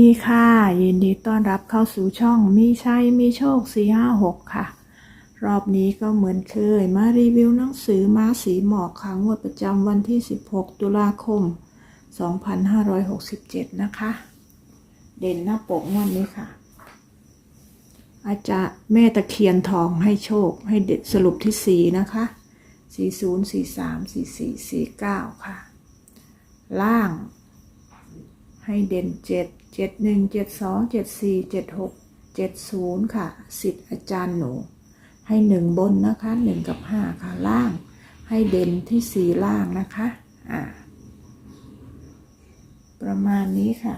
ดีค่ะ ยินดีต้อนรับเข้าสู่ช่องมีชัยมีโชค 456 ค่ะ รอบนี้ก็เหมือนเคย มารีวิวหนังสือม้าสีหมอกค่ะงวดประจำวันที่ 16 ตุลาคม 2567 นะคะ เด่นหน้าปกงวดนี้ค่ะ อาจารย์แม่ตะเคียนทองให้โชคให้เด็ดสรุปที่ 4 นะคะ 40 43 44 49 ค่ะ ล่างให้เด่นเจ็ด เจ็ดหนึ่งเจ็ดสองเจ็ดสี่เจ็ดหกเจ็ดศูนย์ค่ะสิทธิ์อาจารย์หนู ให้หนึ่งบนนะคะหนึ่งกับห้าค่ะล่าง ให้เด่นที่สี่ล่างนะคะอ่าประมาณนี้ค่ะ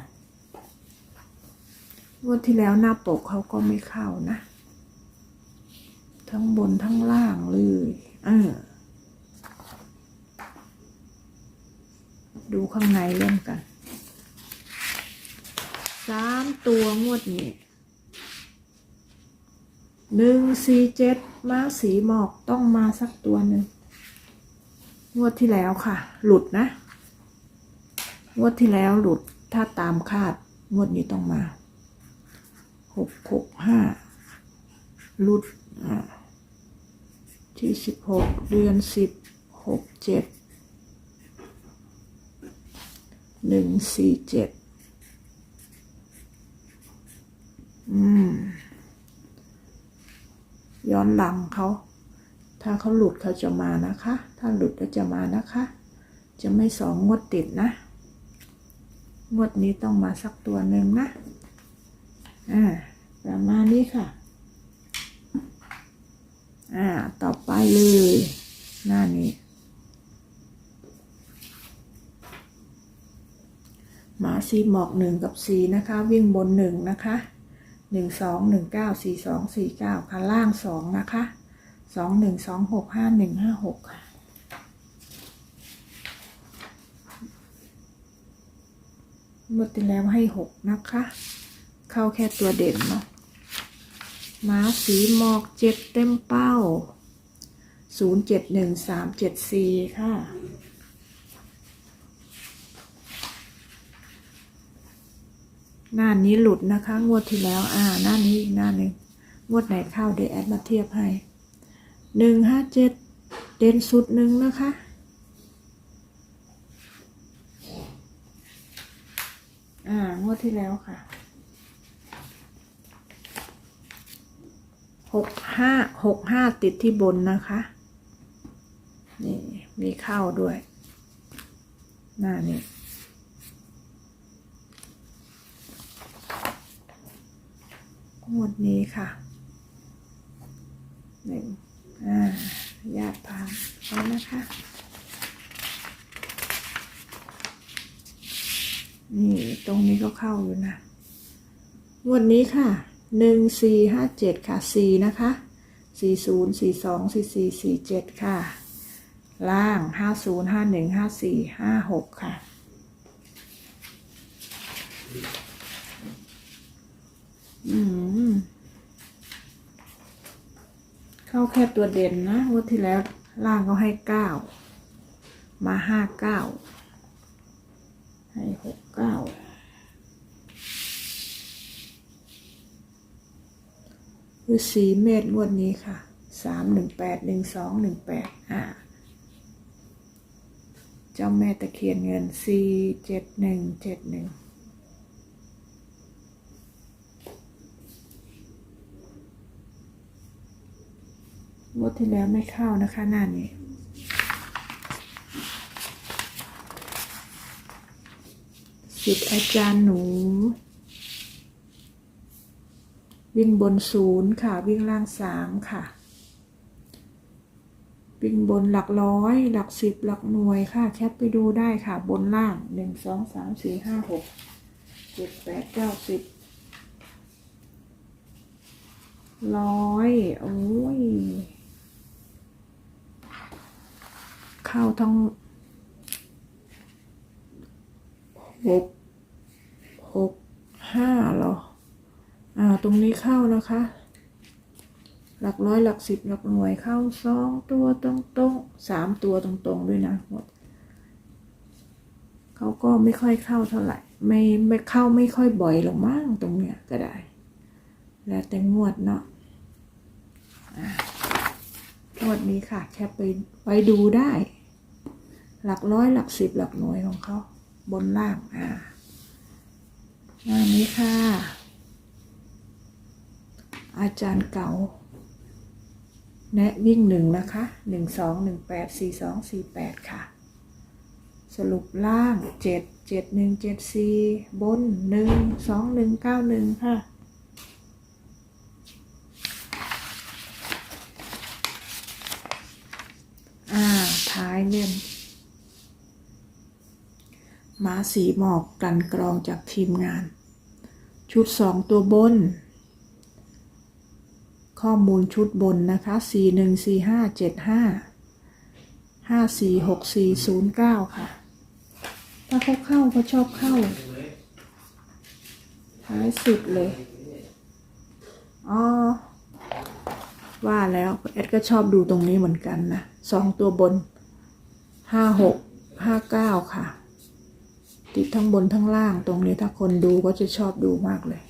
งวดที่แล้วหน้าปกเขาก็ไม่เข้านะ ทั้งบนทั้งล่างเลยเออดูข้างในเล่นกันามตัวงวดนี้หนึ่งสี่เจ็ดมาสีหมอกต้องมาสักตัวหนึ่งงวดที่แล้วค่ะ หลุดนะ งวดที่แล้วหลุดถ้าตามคาด งวดนี้ต้องมาหกหกห้าหลุดที่สิบหกเดือนสิบหกเจ็ดหนึ่งสี่เจ็ด อืม ย้อนหลังเขา ถ้าเขาหลุดเขาจะมานะคะ ถ้าหลุดก็จะมานะคะ จะไม่สองงวดติดนะ งวดนี้ต้องมาสักตัวหนึ่งนะ อ่า ประมาณนี้ค่ะ อ่า ต่อไปเลย หน้านี้หมาซีหมอกหนึ่งกับสีนะคะ วิ่งบนหนึ่งนะคะ หนึ่งสองหนึ่งเก้าสี่สองสี่เก้าค่ะล่างสองนะคะสองหนึ่งสองหกห้าหนึ่งห้าหกค่ะหมดที่แล้วให้หกนะคะ เข้าแค่ตัวเด่นเนาะหมาสีหมอกเจ็ดเต็มเป้าศูนย์เจ็ดหนึ่งสามเจ็ดสี่ค่ะ หน้านี้หลุดนะคะ งวดที่แล้ว อ่า หน้านี้อีกหน้าหนึ่งงวดไหนเข้าเดี๋ยวแอดมาเทียบให้หนึ่งห้าเจ็ดเด่นสุดหนึ่งนะคะอ่างวดที่แล้วค่ะหกห้าหกห้าติดที่บนนะคะ นี่ มีเข้าด้วย หน้านี้ งวดนี้ค่ะหนึ่งอ่าญาติพานแล้วนะคะ นี่ตรงนี้ก็เข้าอยู่นะงวดนี้ค่ะหนึ่งสี่ห้าเจ็ดค่ะสี่นะคะสี่ศูนย์สี่สองสี่สี่สี่เจ็ดค่ะ ล่างห้าศูนย์ห้าหนึ่งห้าสี่ห้าหกค่ะ เข้าแค่ตัวเด่นนะวันที่แล้วล่างเขาให้เก้า มาห้าเก้า ให้หกเก้า คือสีเมตรงวดนี้ค่ะ สามหนึ่งแปดหนึ่งสองหนึ่งแปดอ่าเจ้าแม่ตะเคียนเงินสี่เจ็ดหนึ่งเจ็ดหนึ่ง งวดที่แล้วไม่เข้านะคะหน้านี้สิทธิ์อาจารย์หนู วิ่งบนศูนย์ค่ะ วิ่งล่างสามค่ะ วิ่งบนหลักร้อย หลักสิบหลักหน่วยค่ะ แคปไปดูได้ค่ะ บนล่างหนึ่งสองสามสี่ห้าหกเจ็ดแปดเก้าสิบร้อย โอ้ย เข้าทั้งหกหกห้าหรออ่าตรงนี้เข้านะคะ หลักร้อยหลักสิบหลักหน่วยเข้าสองตัวตรงตรงสามตัวตรงตรงๆด้วยนะหมดเขาก็ไม่ค่อยเข้าเท่าไหร่ ไม่ไม่เข้าไม่ค่อยบ่อยหรอกมั้งตรงเนี้ยก็ได้ แล้วแต่งวดเนาะงวดนี้ค่ะแคปไปไปดูได้ หลักร้อยหลักสิบหลักหน่วยของเขาบนล่างอ่าหน้านี้ค่ะ อาจารย์เก่า แนะวิ่งหนึ่งนะคะหนึ่งสองหนึ่งแปดสี่สองสี่แปดค่ะ สรุปล่างเจ็ดเจ็ดหนึ่งเจ็ดสี่บนหนึ่งสองหนึ่งเก้าหนึ่งค่ะอ่าท้ายเล่ม มาสีหมอกกลันกรองจากทีมงาน ชุดสองตัวบน ข้อมูลชุดบนนะคะสี่หนึ่งสี่ห้าเจ็ดห้าห้าสี่หกสี่ศูนย์เก้าค่ะ ถ้าเขาเข้าเขาชอบเข้า ท้ายสุดเลย อ๋อ ว่าแล้วแอดก็ชอบดูตรงนี้เหมือนกันนะสองตัวบนห้าหกห้าเก้าค่ะ ติดทั้งบนทั้งล่างตรงนี้ถ้าคนดูก็จะชอบดูมากเลย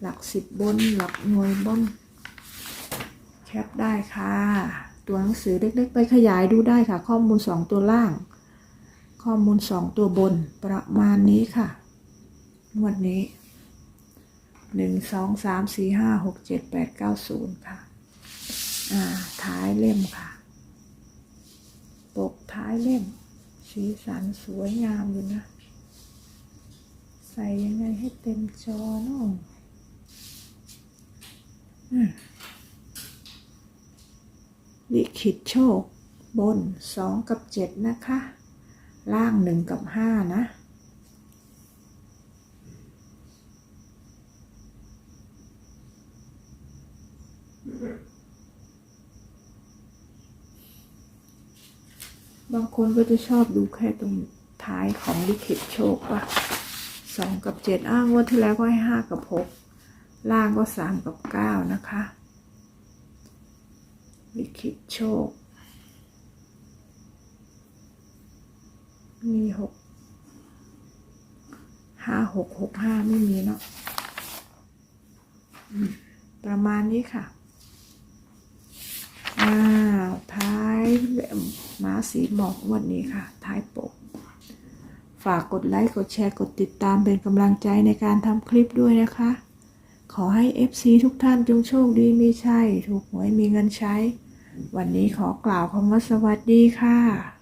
หลักสิบบนหลักหน่วยบนแคปได้ค่ะ ตัวหนังสือเล็กๆ ไปขยายดูได้ค่ะ ข้อมูลสองตัวล่าง ข้อมูลสองตัวบนประมาณนี้ค่ะงวดนี้หนึ่งสองสามสี่ห้าหกเจ็ดแปดเก้าศูนย์ค่ะ อ่า ท้ายเล่มค่ะ ปกท้ายเล่ม สีสันสวยงามอยู่นะ ใส่ยังไงให้เต็มจอเนาะลิขิตโชค บนสองกับเจ็ดนะคะ ล่างหนึ่งกับห้านะบางคนก็จะชอบดูแค่ตรงท้ายของลิขิตโชคว่า สองกับเจ็ดอ้างว่าที่แล้วก็ให้ห้ากับหกล่างก็สามกับเก้านะคะลิขิตโชค มีหกห้าหกหกห้าไม่มีเนาะประมาณนี้ค่ะอ้าวท้ายเล่มม้าสีหมอกวันนี้ค่ะ ท้ายปก ฝากกดไลค์ กดแชร์ กดติดตามเป็นกำลังใจในการทำคลิปด้วยนะคะ ขอให้ FC ทุกท่านจงโชคดีมีชัย ถูกหวยมีเงินใช้ วันนี้ขอกล่าวคำว่าสวัสดีค่ะ